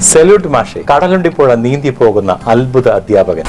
Salute മാഷെ. കടലുണ്ടിപ്പോഴ നീന്തി പോകുന്ന അത്ഭുത അധ്യാപകൻ.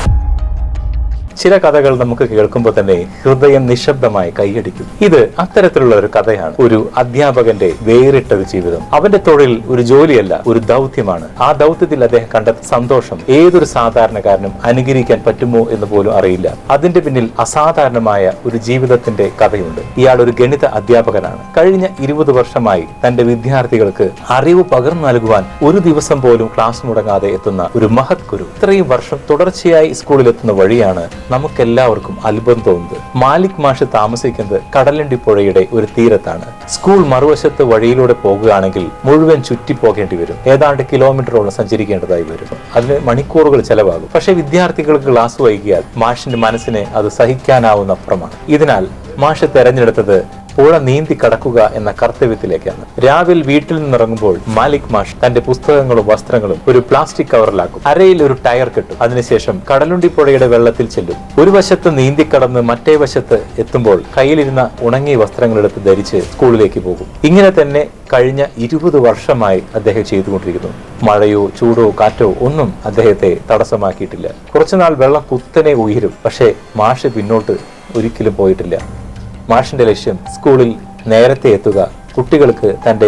ചില കഥകൾ നമുക്ക് കേൾക്കുമ്പോൾ തന്നെ ഹൃദയം നിശബ്ദമായി കൈയടിക്കും. ഇത് അത്തരത്തിലുള്ള ഒരു കഥയാണ്. ഒരു അധ്യാപകന്റെ വേറിട്ട ഒരു ജീവിതം. അവന്റെ തൊഴിൽ ഒരു ജോലിയല്ല ഒരു ദൗത്യമാണ്. ആ ദൗത്യത്തിൽ അദ്ദേഹം കണ്ട സന്തോഷം ഏതൊരു സാധാരണക്കാരനും അനുകരിക്കാൻ പറ്റുമോ എന്ന് പോലും അറിയില്ല. അതിന്റെ പിന്നിൽ അസാധാരണമായ ഒരു ജീവിതത്തിന്റെ കഥയുണ്ട്. ഇയാൾ ഒരു ഗണിത അധ്യാപകനാണ്. കഴിഞ്ഞ ഇരുപത് വർഷമായി തന്റെ വിദ്യാർത്ഥികൾക്ക് അറിവ് പകർന്നു നൽകുവാൻ ഒരു ദിവസം പോലും ക്ലാസ് മുടങ്ങാതെ എത്തുന്ന ഒരു മഹത് ഗുരു ഇത്രയും വർഷം തുടർച്ചയായി സ്കൂളിൽ എത്തുന്ന വഴിയാണ് നമുക്കെല്ലാവർക്കും അത്ഭുതം തോന്നുന്നത്. മാലിക് മാഷ് താമസിക്കുന്നത് കടലണ്ടി പുഴയുടെ ഒരു തീരത്താണ്. സ്കൂൾ മറുവശത്ത് വഴിയിലൂടെ പോകുകയാണെങ്കിൽ മുഴുവൻ ചുറ്റി പോകേണ്ടി വരും. ഏതാണ്ട് കിലോമീറ്ററോളം സഞ്ചരിക്കേണ്ടതായി വരും. അതിന് മണിക്കൂറുകൾ ചെലവാകും. പക്ഷേ വിദ്യാർത്ഥികൾക്ക് ക്ലാസ് വൈകിയാൽ മാഷിന്റെ മനസ്സിനെ അത് സഹിക്കാനാവുന്ന അപ്പുറമാണ്. ഇതിനാൽ മാഷ് തെരഞ്ഞെടുത്തത് പുഴ നീന്തി കടക്കുക എന്ന കർത്തവ്യത്തിലേക്കാണ്. രാവിലെ വീട്ടിൽ നിന്നിറങ്ങുമ്പോൾ മാലിക് മാഷ് തന്റെ പുസ്തകങ്ങളും വസ്ത്രങ്ങളും ഒരു പ്ലാസ്റ്റിക് കവറിലാക്കും. അരയിൽ ഒരു ടയർ കെട്ടും. അതിനുശേഷം കടലുണ്ടി പുഴയുടെ വെള്ളത്തിൽ ചെല്ലും. ഒരു വശത്ത് നീന്തി കടന്ന് മറ്റേ വശത്ത് എത്തുമ്പോൾ കയ്യിലിരുന്ന ഉണങ്ങിയ വസ്ത്രങ്ങളെടുത്ത് ധരിച്ച് സ്കൂളിലേക്ക് പോകും. ഇങ്ങനെ തന്നെ കഴിഞ്ഞ ഇരുപത് വർഷമായി അദ്ദേഹം ചെയ്തുകൊണ്ടിരിക്കുന്നു. മഴയോ ചൂടോ കാറ്റോ ഒന്നും അദ്ദേഹത്തെ തടസ്സമാക്കിയിട്ടില്ല. കുറച്ചുനാൾ വെള്ളം കുത്തനെ ഉയരും. പക്ഷേ മാഷ് പിന്നോട്ട് ഒരിക്കലും പോയിട്ടില്ല. മാഷിന്റെ ലക്ഷ്യം സ്കൂളിൽ നേരത്തെ എത്തുക. കുട്ടികൾക്ക് തന്റെ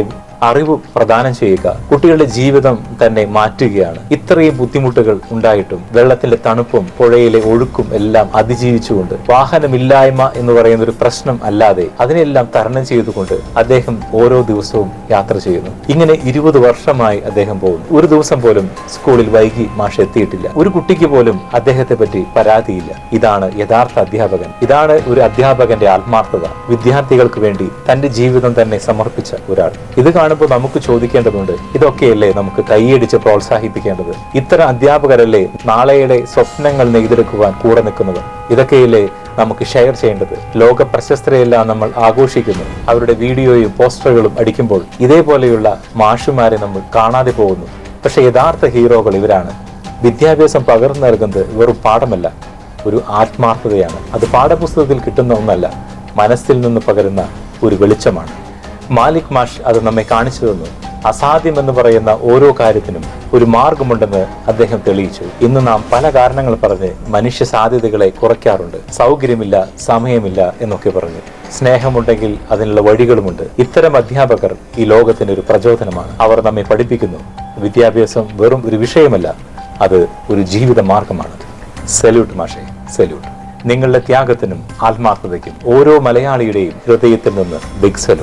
അറിവ് പ്രദാനം ചെയ്യുക കുട്ടികളുടെ ജീവിതം തന്നെ മാറ്റുകയാണ്. ഇത്രയും ബുദ്ധിമുട്ടുകൾ ഉണ്ടായിട്ടും വെള്ളത്തിന്റെ തണുപ്പും പുഴയിലെ ഒഴുക്കും എല്ലാം അതിജീവിച്ചുകൊണ്ട് വാഹനമില്ലായ്മ എന്ന് പറയുന്ന ഒരു പ്രശ്നം അല്ലാതെ അതിനെല്ലാം തരണം ചെയ്തുകൊണ്ട് അദ്ദേഹം ഓരോ ദിവസവും യാത്ര ചെയ്യുന്നു. ഇങ്ങനെ ഇരുപത് വർഷമായി അദ്ദേഹം പോകുന്നു. ഒരു ദിവസം പോലും സ്കൂളിൽ വൈകി മാഷ് എത്തിയിട്ടില്ല. ഒരു കുട്ടിക്ക് പോലും അദ്ദേഹത്തെ പറ്റി പരാതിയില്ല. ഇതാണ് യഥാർത്ഥ അധ്യാപകൻ. ഇതാണ് ഒരു അധ്യാപകന്റെ ആത്മാർത്ഥത. വിദ്യാർത്ഥികൾക്ക് വേണ്ടി തന്റെ ജീവിതം തന്നെ സമർപ്പിച്ച ഒരാൾ. ഇത് നമുക്ക് ചോദിക്കേണ്ടതുണ്ട്. ഇതൊക്കെയല്ലേ നമുക്ക് കൈയടിച്ച് പ്രോത്സാഹിപ്പിക്കേണ്ടത്? ഇത്തരം അധ്യാപകരല്ലേ നാളെയുടെ സ്വപ്നങ്ങൾ നെയ്തെടുക്കുവാൻ കൂടെ നിൽക്കുന്നത്? ഇതൊക്കെയല്ലേ നമുക്ക് ഷെയർ ചെയ്യേണ്ടത്? ലോക പ്രശസ്തരെയെല്ലാം നമ്മൾ ആഘോഷിക്കുന്നു. അവരുടെ വീഡിയോയും പോസ്റ്ററുകളും അടിക്കുമ്പോൾ ഇതേപോലെയുള്ള മാഷുമാരെ നമ്മൾ കാണാതെ പോകുന്നു. പക്ഷെ യഥാർത്ഥ ഹീറോകൾ ഇവരാണ്. വിദ്യാഭ്യാസം പകർന്നു നൽകുന്നത് വെറും പാഠമല്ല ഒരു ആത്മാർത്ഥതയാണ്. അത് പാഠപുസ്തകത്തിൽ കിട്ടുന്ന ഒന്നല്ല മനസ്സിൽ നിന്ന് പകരുന്ന ഒരു വെളിച്ചമാണ്. മാലിക് മാഷ് അത് നമ്മെ കാണിച്ചു തന്നു. അസാധ്യമെന്ന് പറയുന്ന ഓരോ കാര്യത്തിനും ഒരു മാർഗമുണ്ടെന്ന് അദ്ദേഹം തെളിയിച്ചു. ഇന്ന് നാം പല കാരണങ്ങൾ പറഞ്ഞ് മനുഷ്യ സാധ്യതകളെ കുറയ്ക്കാറുണ്ട്. സൗകര്യമില്ല സമയമില്ല എന്നൊക്കെ പറഞ്ഞു. സ്നേഹമുണ്ടെങ്കിൽ അതിനുള്ള വഴികളുമുണ്ട്. ഇത്തരം അധ്യാപകർ ഈ ലോകത്തിന് ഒരു പ്രചോദനമാണ്. അവർ നമ്മെ പഠിപ്പിക്കുന്നു. വിദ്യാഭ്യാസം വെറും ഒരു വിഷയമല്ല. അത് ഒരു ജീവിത മാർഗമാണ്. സല്യൂട്ട് മാഷേ സല്യൂട്ട്. നിങ്ങളുടെ ത്യാഗത്തിനും ആത്മാർത്ഥതയ്ക്കും ഓരോ മലയാളിയുടെയും ഹൃദയത്തിൽ നിന്ന് ബിഗ് സല്യൂട്ട്.